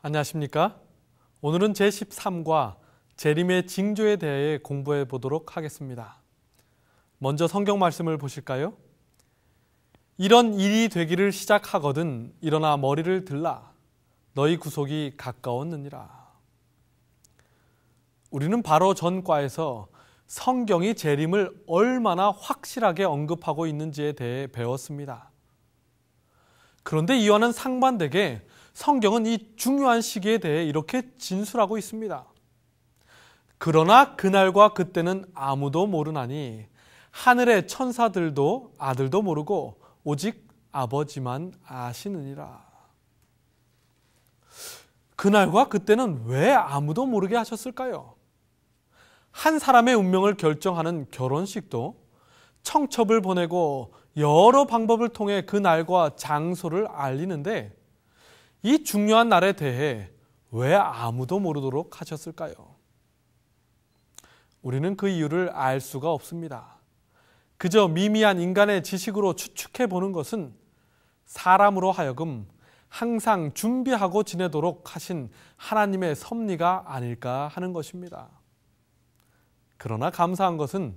안녕하십니까? 오늘은 제13과 재림의 징조에 대해 공부해 보도록 하겠습니다. 먼저 성경 말씀을 보실까요? 이런 일이 되기를 시작하거든 일어나 머리를 들라 너희 구속이 가까웠느니라. 우리는 바로 전과에서 성경이 재림을 얼마나 확실하게 언급하고 있는지에 대해 배웠습니다. 그런데 이와는 상반되게 성경은 이 중요한 시기에 대해 이렇게 진술하고 있습니다. 그러나 그날과 그때는 아무도 모르나니 하늘의 천사들도 아들도 모르고 오직 아버지만 아시느니라. 그날과 그때는 왜 아무도 모르게 하셨을까요? 한 사람의 운명을 결정하는 결혼식도 청첩을 보내고 여러 방법을 통해 그 날과 장소를 알리는데 이 중요한 날에 대해 왜 아무도 모르도록 하셨을까요? 우리는 그 이유를 알 수가 없습니다. 그저 미미한 인간의 지식으로 추측해 보는 것은 사람으로 하여금 항상 준비하고 지내도록 하신 하나님의 섭리가 아닐까 하는 것입니다. 그러나 감사한 것은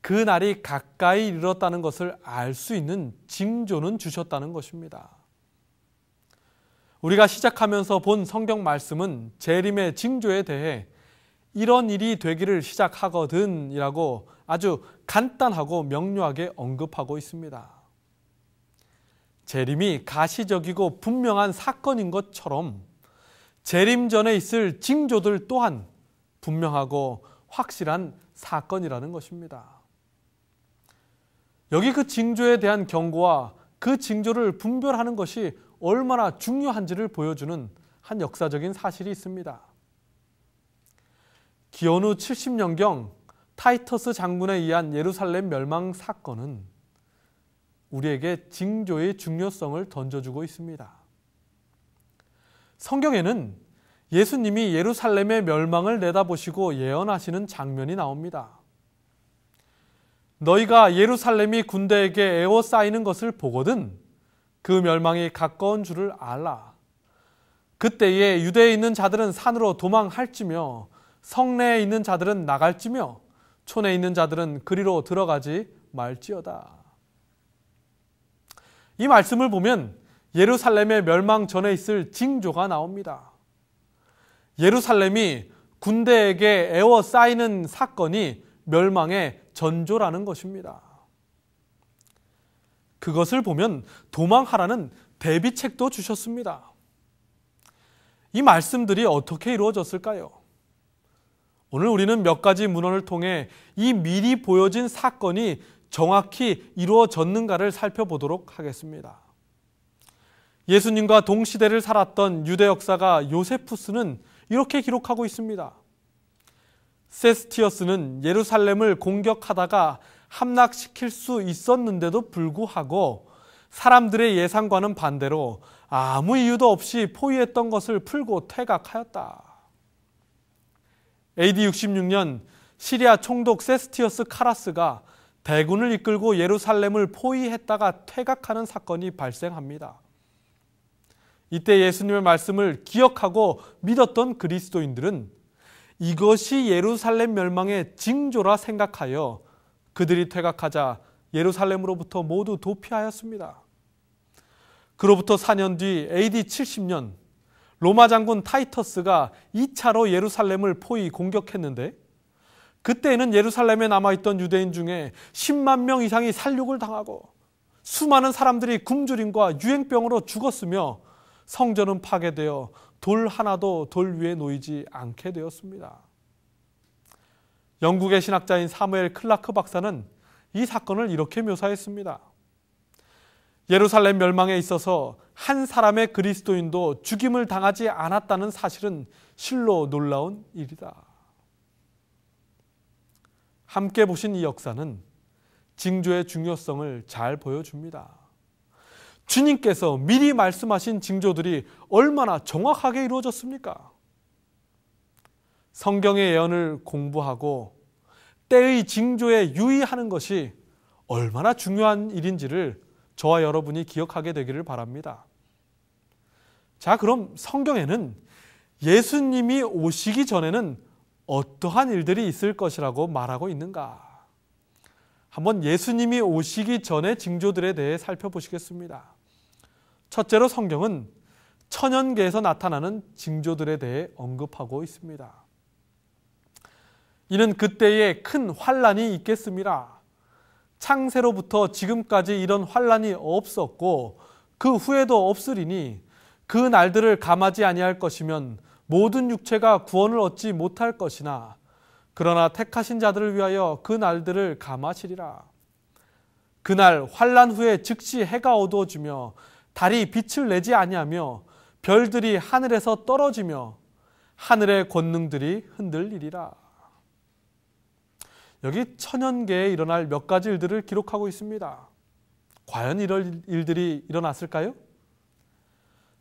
그 날이 가까이 이르렀다는 것을 알 수 있는 징조는 주셨다는 것입니다. 우리가 시작하면서 본 성경 말씀은 재림의 징조에 대해 이런 일이 되기를 시작하거든이라고 아주 간단하고 명료하게 언급하고 있습니다. 재림이 가시적이고 분명한 사건인 것처럼 재림 전에 있을 징조들 또한 분명하고 확실한 사건이라는 것입니다. 여기 그 징조에 대한 경고와 그 징조를 분별하는 것이 얼마나 중요한지를 보여주는 한 역사적인 사실이 있습니다. 기원 후 70년경 타이터스 장군에 의한 예루살렘 멸망 사건은 우리에게 징조의 중요성을 던져주고 있습니다. 성경에는 예수님이 예루살렘의 멸망을 내다보시고 예언하시는 장면이 나옵니다. 너희가 예루살렘이 군대에게 에워싸이는 것을 보거든 그 멸망이 가까운 줄을 알라. 그때에 유대에 있는 자들은 산으로 도망할지며 성내에 있는 자들은 나갈지며 촌에 있는 자들은 그리로 들어가지 말지어다. 이 말씀을 보면 예루살렘의 멸망 전에 있을 징조가 나옵니다. 예루살렘이 군대에게 에워싸이는 사건이 멸망의 전조라는 것입니다. 그것을 보면 도망하라는 대비책도 주셨습니다. 이 말씀들이 어떻게 이루어졌을까요? 오늘 우리는 몇 가지 문헌을 통해 이 미리 보여진 사건이 정확히 이루어졌는가를 살펴보도록 하겠습니다. 예수님과 동시대를 살았던 유대 역사가 요세푸스는 이렇게 기록하고 있습니다. 세스티어스는 예루살렘을 공격하다가 함락시킬 수 있었는데도 불구하고 사람들의 예상과는 반대로 아무 이유도 없이 포위했던 것을 풀고 퇴각하였다. AD 66년 시리아 총독 세스티어스 카라스가 대군을 이끌고 예루살렘을 포위했다가 퇴각하는 사건이 발생합니다. 이때 예수님의 말씀을 기억하고 믿었던 그리스도인들은 이것이 예루살렘 멸망의 징조라 생각하여 그들이 퇴각하자 예루살렘으로부터 모두 도피하였습니다. 그로부터 4년 뒤 AD 70년 로마 장군 타이터스가 2차로 예루살렘을 포위 공격했는데 그때에는 예루살렘에 남아있던 유대인 중에 10만 명 이상이 살육을 당하고 수많은 사람들이 굶주림과 유행병으로 죽었으며 성전은 파괴되어 돌 하나도 돌 위에 놓이지 않게 되었습니다. 영국의 신학자인 사무엘 클라크 박사는 이 사건을 이렇게 묘사했습니다. 예루살렘 멸망에 있어서 한 사람의 그리스도인도 죽임을 당하지 않았다는 사실은 실로 놀라운 일이다. 함께 보신 이 역사는 징조의 중요성을 잘 보여줍니다. 주님께서 미리 말씀하신 징조들이 얼마나 정확하게 이루어졌습니까? 성경의 예언을 공부하고 때의 징조에 유의하는 것이 얼마나 중요한 일인지를 저와 여러분이 기억하게 되기를 바랍니다. 자, 그럼 성경에는 예수님이 오시기 전에는 어떠한 일들이 있을 것이라고 말하고 있는가? 한번 예수님이 오시기 전의 징조들에 대해 살펴보시겠습니다. 첫째로 성경은 천연계에서 나타나는 징조들에 대해 언급하고 있습니다. 이는 그때에 큰 환란이 있겠습니다. 창세로부터 지금까지 이런 환란이 없었고 그 후에도 없으리니 그 날들을 감하지 아니할 것이면 모든 육체가 구원을 얻지 못할 것이나 그러나 택하신 자들을 위하여 그 날들을 감하시리라. 그날 환란 후에 즉시 해가 어두워지며 달이 빛을 내지 아니하며 별들이 하늘에서 떨어지며 하늘의 권능들이 흔들리리라. 여기 천연계에 일어날 몇 가지 일들을 기록하고 있습니다. 과연 이런 일들이 일어났을까요?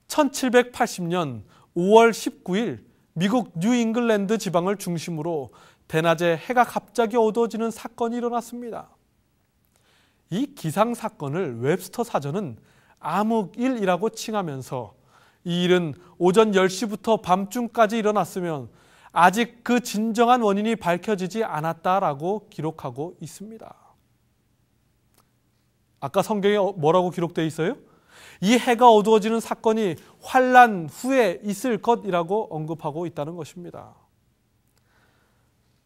1780년 5월 19일 미국 뉴잉글랜드 지방을 중심으로 대낮에 해가 갑자기 어두워지는 사건이 일어났습니다. 이 기상 사건을 웹스터 사전은 암흑일이라고 칭하면서 이 일은 오전 10시부터 밤중까지 일어났으면 아직 그 진정한 원인이 밝혀지지 않았다라고 기록하고 있습니다. 아까 성경에 뭐라고 기록되어 있어요? 이 해가 어두워지는 사건이 환란 후에 있을 것이라고 언급하고 있다는 것입니다.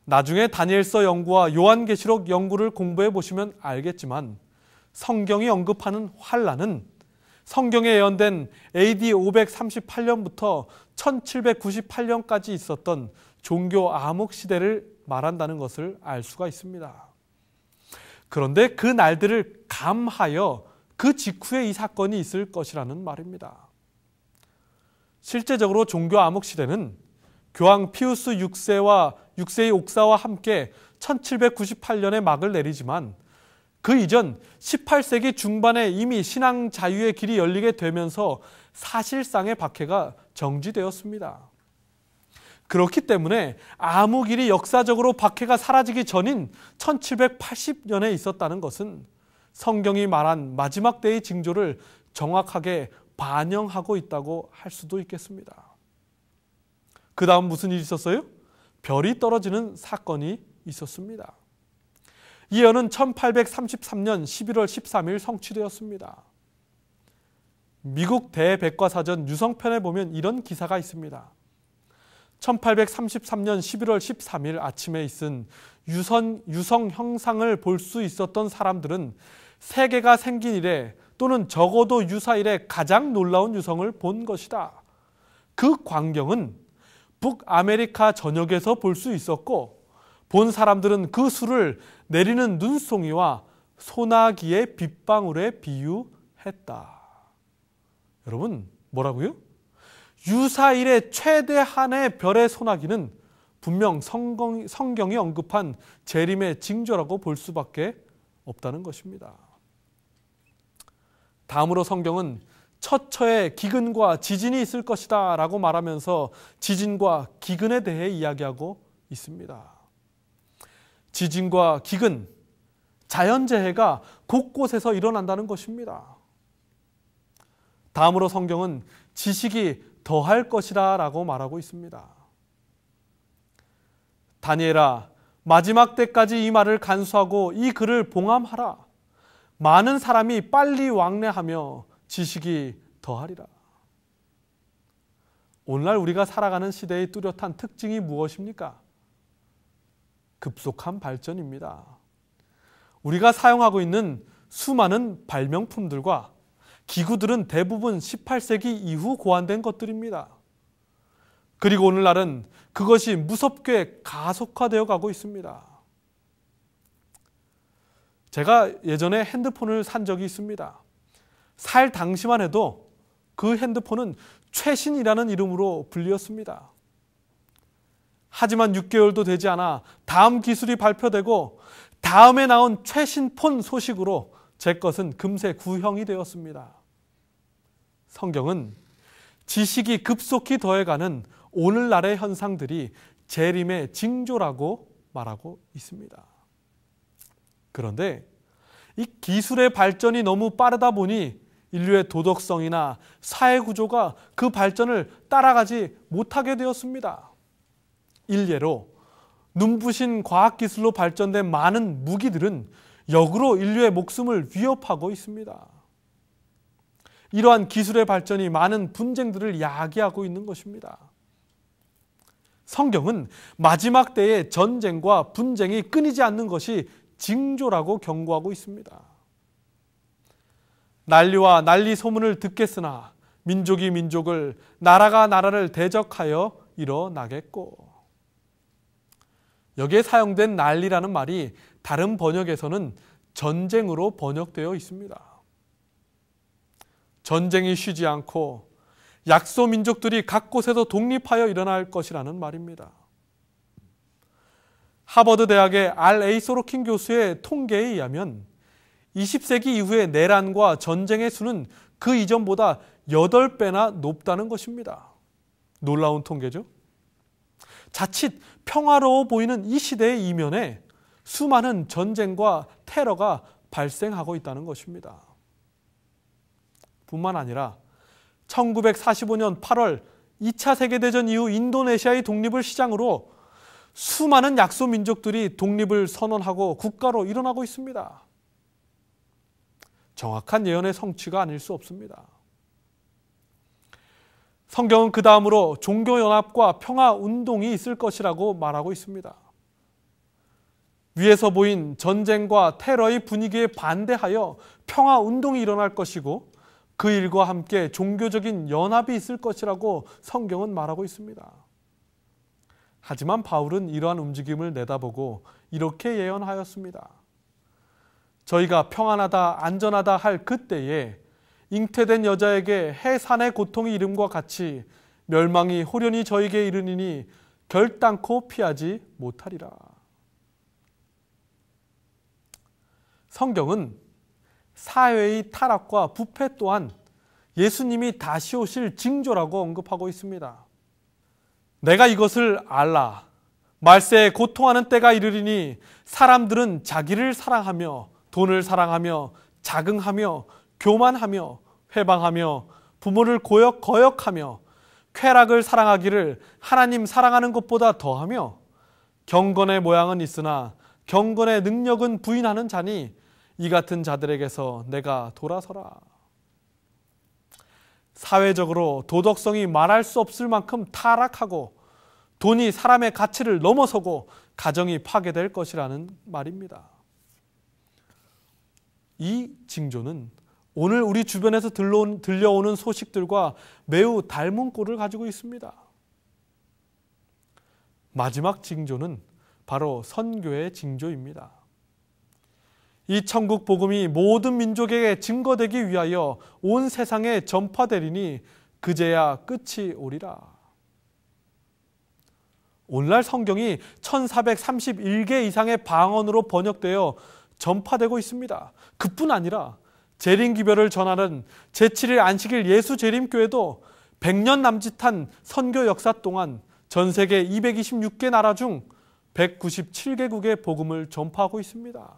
나중에 다니엘서 연구와 요한계시록 연구를 공부해 보시면 알겠지만 성경이 언급하는 환란은 성경에 예언된 AD 538년부터 1798년까지 있었던 종교 암흑 시대를 말한다는 것을 알 수가 있습니다. 그런데 그 날들을 감하여 그 직후에 이 사건이 있을 것이라는 말입니다. 실제적으로 종교 암흑 시대는 교황 피우스 6세와 6세의 옥사와 함께 1798년에 막을 내리지만 그 이전 18세기 중반에 이미 신앙 자유의 길이 열리게 되면서 사실상의 박해가 정지되었습니다. 그렇기 때문에 아무 길이 역사적으로 박해가 사라지기 전인 1780년에 있었다는 것은 성경이 말한 마지막 때의 징조를 정확하게 반영하고 있다고 할 수도 있겠습니다. 그 다음 무슨 일이 있었어요? 별이 떨어지는 사건이 있었습니다. 이 예언은 1833년 11월 13일 성취되었습니다. 미국 대백과사전 유성편에 보면 이런 기사가 있습니다. 1833년 11월 13일 아침에 있은 유선, 유성 형상을 볼 수 있었던 사람들은 세계가 생긴 이래 또는 적어도 유사 일에 가장 놀라운 유성을 본 것이다. 그 광경은 북아메리카 전역에서 볼 수 있었고 본 사람들은 그 수를 내리는 눈송이와 소나기의 빗방울에 비유했다. 여러분, 뭐라고요? 유사일의 최대한의 별의 소나기는 분명 성경, 성경이 언급한 재림의 징조라고 볼 수밖에 없다는 것입니다. 다음으로 성경은 처처에 기근과 지진이 있을 것이다 라고 말하면서 지진과 기근에 대해 이야기하고 있습니다. 지진과 기근, 자연재해가 곳곳에서 일어난다는 것입니다. 다음으로 성경은 지식이 더할 것이다 라고 말하고 있습니다. 다니엘아, 마지막 때까지 이 말을 간수하고 이 글을 봉함하라. 많은 사람이 빨리 왕래하며 지식이 더하리라. 오늘날 우리가 살아가는 시대의 뚜렷한 특징이 무엇입니까? 급속한 발전입니다. 우리가 사용하고 있는 수많은 발명품들과 기구들은 대부분 18세기 이후 고안된 것들입니다. 그리고 오늘날은 그것이 무섭게 가속화되어 가고 있습니다. 제가 예전에 핸드폰을 산 적이 있습니다. 살 당시만 해도 그 핸드폰은 최신이라는 이름으로 불리었습니다. 하지만 6개월도 되지 않아 다음 기술이 발표되고 다음에 나온 최신 폰 소식으로 제 것은 금세 구형이 되었습니다. 성경은 지식이 급속히 더해가는 오늘날의 현상들이 재림의 징조라고 말하고 있습니다. 그런데 이 기술의 발전이 너무 빠르다 보니 인류의 도덕성이나 사회 구조가 그 발전을 따라가지 못하게 되었습니다. 일례로 눈부신 과학기술로 발전된 많은 무기들은 역으로 인류의 목숨을 위협하고 있습니다. 이러한 기술의 발전이 많은 분쟁들을 야기하고 있는 것입니다. 성경은 마지막 때의 전쟁과 분쟁이 끊이지 않는 것이 징조라고 경고하고 있습니다. 난리와 난리 소문을 듣겠으나 민족이 민족을 나라가 나라를 대적하여 일어나겠고 여기에 사용된 난리라는 말이 다른 번역에서는 전쟁으로 번역되어 있습니다. 전쟁이 쉬지 않고 약소 민족들이 각 곳에서 독립하여 일어날 것이라는 말입니다. 하버드 대학의 알 에이 소로킨 교수의 통계에 의하면 20세기 이후의 내란과 전쟁의 수는 그 이전보다 8배나 높다는 것입니다. 놀라운 통계죠? 자칫 평화로워 보이는 이 시대의 이면에 수많은 전쟁과 테러가 발생하고 있다는 것입니다. 뿐만 아니라 1945년 8월 2차 세계대전 이후 인도네시아의 독립을 시장으로 수많은 약소 민족들이 독립을 선언하고 국가로 일어나고 있습니다. 정확한 예언의 성취가 아닐 수 없습니다. 성경은 그 다음으로 종교연합과 평화운동이 있을 것이라고 말하고 있습니다. 위에서 보인 전쟁과 테러의 분위기에 반대하여 평화운동이 일어날 것이고 그 일과 함께 종교적인 연합이 있을 것이라고 성경은 말하고 있습니다. 하지만 바울은 이러한 움직임을 내다보고 이렇게 예언하였습니다. 저희가 평안하다, 안전하다 할 그때에 잉태된 여자에게 해산의 고통이 이름과 같이 멸망이 호련히 저에게 이르니니 결단코 피하지 못하리라. 성경은 사회의 타락과 부패 또한 예수님이 다시 오실 징조라고 언급하고 있습니다. 내가 이것을 알라. 말세에 고통하는 때가 이르리니 사람들은 자기를 사랑하며 돈을 사랑하며 자긍하며 교만하며 회방하며 부모를 고역 거역하며 쾌락을 사랑하기를 하나님 사랑하는 것보다 더하며 경건의 모양은 있으나 경건의 능력은 부인하는 자니 이 같은 자들에게서 내가 돌아서라. 사회적으로 도덕성이 말할 수 없을 만큼 타락하고 돈이 사람의 가치를 넘어서고 가정이 파괴될 것이라는 말입니다. 이 징조는 오늘 우리 주변에서 들려오는 소식들과 매우 닮은 꼴을 가지고 있습니다. 마지막 징조는 바로 선교의 징조입니다. 이 천국 복음이 모든 민족에게 증거되기 위하여 온 세상에 전파되리니 그제야 끝이 오리라. 오늘날 성경이 1431개 이상의 방언으로 번역되어 전파되고 있습니다. 그뿐 아니라 재림기별을 전하는 제7일 안식일 예수 재림교회도 100년 남짓한 선교 역사 동안 전 세계 226개 나라 중 197개국의 복음을 전파하고 있습니다.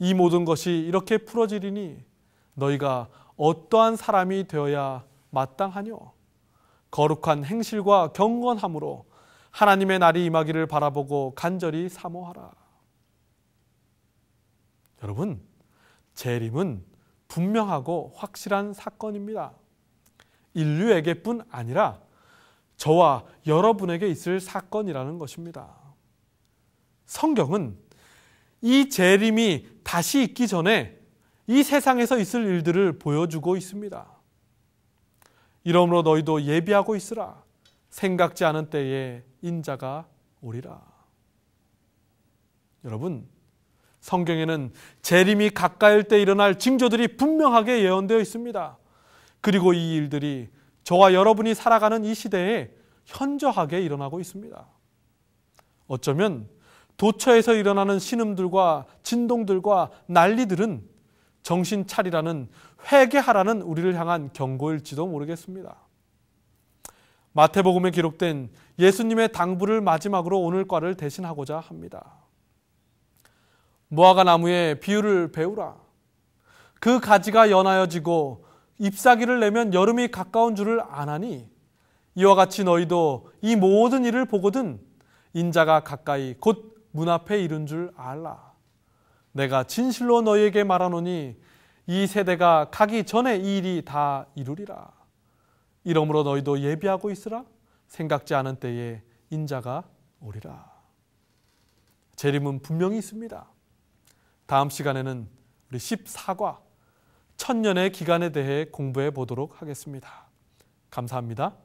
이 모든 것이 이렇게 풀어지리니 너희가 어떠한 사람이 되어야 마땅하뇨? 거룩한 행실과 경건함으로 하나님의 날이 임하기를 바라보고 간절히 사모하라. 여러분, 재림은 분명하고 확실한 사건입니다. 인류에게뿐 아니라 저와 여러분에게 있을 사건이라는 것입니다. 성경은 이 재림이 다시 있기 전에 이 세상에서 있을 일들을 보여주고 있습니다. 이러므로 너희도 예비하고 있으라. 생각지 않은 때에 인자가 오리라. 여러분, 성경에는 재림이 가까일 때 일어날 징조들이 분명하게 예언되어 있습니다. 그리고 이 일들이 저와 여러분이 살아가는 이 시대에 현저하게 일어나고 있습니다. 어쩌면 도처에서 일어나는 신음들과 진동들과 난리들은 정신 차리라는 회개하라는 우리를 향한 경고일지도 모르겠습니다. 마태복음에 기록된 예수님의 당부를 마지막으로 오늘 과를 대신하고자 합니다. 무화과 나무의 비유를 배우라. 그 가지가 연하여지고 잎사귀를 내면 여름이 가까운 줄을 아나니 이와 같이 너희도 이 모든 일을 보거든 인자가 가까이 곧 문 앞에 이른 줄 알라. 내가 진실로 너희에게 말하노니 이 세대가 가기 전에 이 일이 다 이루리라. 이러므로 너희도 예비하고 있으라. 생각지 않은 때에 인자가 오리라. 재림은 분명히 있습니다. 다음 시간에는 우리 14과 천년의 기간에 대해 공부해 보도록 하겠습니다. 감사합니다.